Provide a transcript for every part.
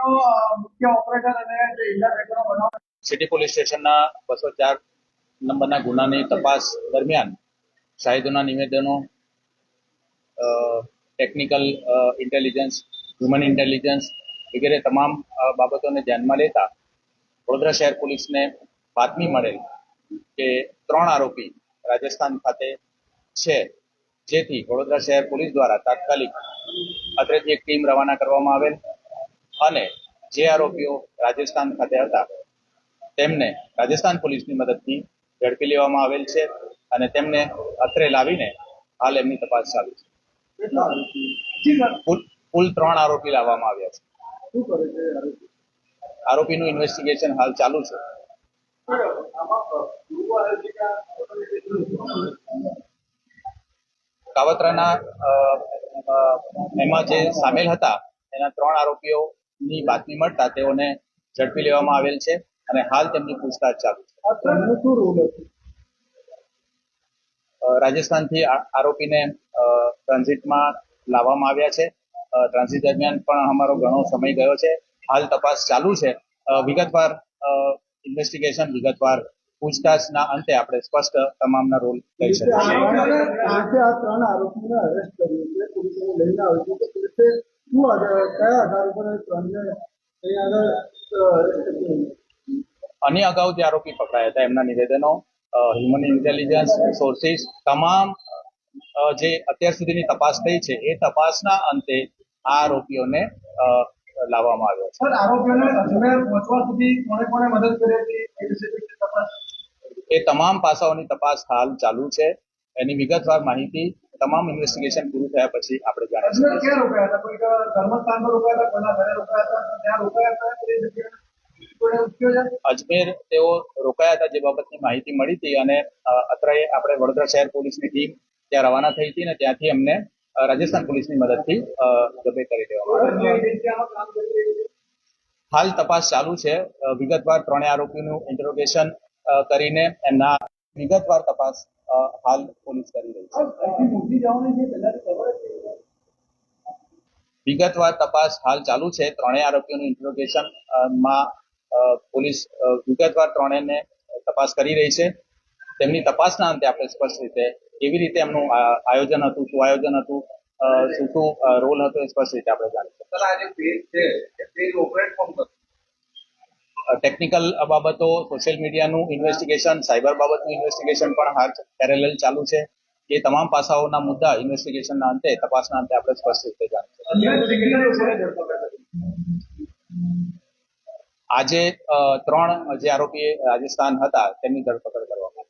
આરોપીનો મુખ્ય ઓપરેટર અને city police સ્ટેશનના બસો ચાર નંબરના ગુનાની તપાસ દરમિયાન શાહિદોના નિવેદનો ટેકનિકલ ઇન્ટેલિજન્સ હ્યુમન ઇન્ટેલિજન્સ વગેરે તમામ બાબતોને ધ્યાનમાં લેતા વડોદરા શહેર પોલીસને બાતમી મળેલ કે ત્રણ આરોપી રાજસ્થાન ખાતે છે, જેથી વડોદરા શહેર પોલીસ દ્વારા તાત્કાલિક અત્રેથી એક ટીમ રવાના કરવામાં આવેલ. અને જે આરોપીઓ રાજસ્થાન ખાતે હતા, તેમને રાજસ્થાન પોલીસની મદદથી ઝડપી લેવામાં આવેલ છે અને તેમને અત્રે લાવીને હાલ એમની તપાસ ચાલુ છે. કુલ ત્રણ આરોપી લાવવામાં આવ્યા છે. આરોપીનું ઇન્વેસ્ટિગેશન હાલ ચાલુ છે. કાવતરાના એમાં જે સામેલ હતા, એના ત્રણ આરોપીઓની બાતમી મળતા તેઓને ઝડપી લેવામાં આવેલ છે અને હાલ તેમની પૂછતાછ ચાલુ છે રાજસ્થાનથી આરોપીને ટ્રાન્ઝિટમાં લાવવામાં આવ્યા છે ટ્રાન્ઝિટ દરમિયાન પણ અમારો ઘણો સમય ગયો છે હાલ તપાસ ચાલુ છે વિગતવાર ઇન્વેસ્ટિગેશન વિગતવાર પૂછતાછના અંતે આપણે સ્પષ્ટ તમામના રોલ લઈ શકીએ શું આધાર કયા આધાર ઉપર આની અગાઉ જે આરોપી પકડાયા હતા એમના નિવેદનો હ્યુમન ઇન્ટેલિજન્સ સોર્સિસ તમામ જે અત્યાર સુધીની તપાસ થઈ છે એ તપાસના અંતે આ આરોપીઓને લાવવામાં આવ્યો છે. આરોપીઓને અજમેર પહોંચવા સુધી કોણે કોણે મદદ કરી હતી એ તમામ પાસાઓની તપાસ હાલ ચાલુ છે. એની વિગતવાર માહિતી તમામ ઇન્વેસ્ટિગેશન થયા પછી આપણે જાણી અજમેર ક્યાં રોકાયા હતા? કોઈ ધર્મસ્થાન પર રોકાયા હતા? કોઈના ઘરે રોકાયા હતા? ત્યાં રોકાયા હતા? એ જગ્યાએ કોઈને ઉઠ્યો છે? અજમેર તેઓ રોકાયા હતા જે બાબતની માહિતી મળી હતી અને અત્રે આપણે વડોદરા શહેર પોલીસની ટીમ ત્યાં રવાના થઈ હતી અને ત્યાંથી અમને રાજસ્થાન પોલીસની મદદથી જબે કરી દેવામાં હાલ તપાસ ચાલુ છે. વિગતવાર ત્રણેય આરોપીનું ઇન્ટરોગેશન કરીને એમના વિગતવાર તપાસ હાલ પોલીસ કરી રહી છે. વિગતવાર તપાસ હાલ ચાલુ છે. ત્રણેય આરોપીઓનું ઇન્ટ્રોગેશનમાં પોલીસ વિગતવાર ત્રણેયને તપાસ કરી રહી છે. તેમની તપાસના અંતે આપણે સ્પષ્ટ રીતે કેવી રીતે એમનું આયોજન હતું શું આયોજન હતું શું શું રોલ હતો એ સ્પષ્ટ રીતે આપણે જાણીશું ટેકનિકલ બાબતો સોશિયલ મીડિયાનું ઇન્વેસ્ટિગેશન સાયબર બાબતનું ઇન્વેસ્ટિગેશન પણ હાલ પેરેલલ ચાલુ છે. એ તમામ પાસાઓના મુદ્દા ઇન્વેસ્ટિગેશનના અંતે તપાસના અંતે આપણે સ્પષ્ટ રીતે જાણીશું આજે ત્રણ જે આરોપી રાજસ્થાન હતા તેમની ધરપકડ કરવામાં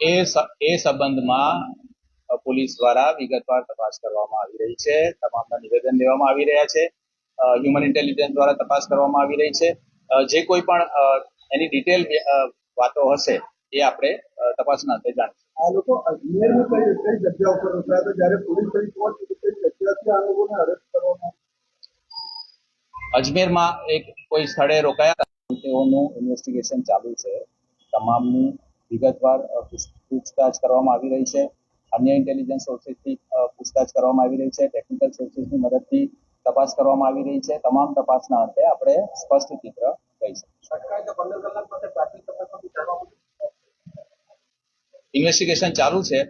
એ એ સંબંધમાં પોલીસ દ્વારા વિગતવાર તપાસ કરવામાં આવી રહી છે. તમામના નિવેદન લેવામાં આવી રહ્યા છે. હ્યુમન ઇન્ટેલિજન્સ દ્વારા તપાસ કરવામાં આવી રહી છે. જે કોઈ પણ એની ડિટેલ વાતો હશે એ આપણે તપાસના અંતે જાણીશું. આ લોકો અજમેરની કઈ કઈ જગ્યા ઉપર રોકાયા હતા જ્યારે પોલીસ કઈ પહોંચી કઈ જગ્યાથી આ લોકોને અરેસ્ટ કરવામાં અજમેરમાં એક કોઈ સ્થળે રોકાયા હતા. તેઓનું ઇન્વેસ્ટિગેશન ચાલુ છે. તમામની વિગતવાર પૂછતાછ કરવામાં આવી રહી છે. અન્ય ઇન્ટેલિજન્સ સોર્સિસથી પૂછતાછ કરવામાં આવી રહી છે. ટેકનિકલ સોર્સિસની મદદથી તપાસ કરવામાં આવી રહી છે. તમામ તપાસના અંતે આપણે સ્પષ્ટ ચિત્ર કહી શકીશું મળ્યું ઇન્વેસ્ટિગેશન ચાલુ છે.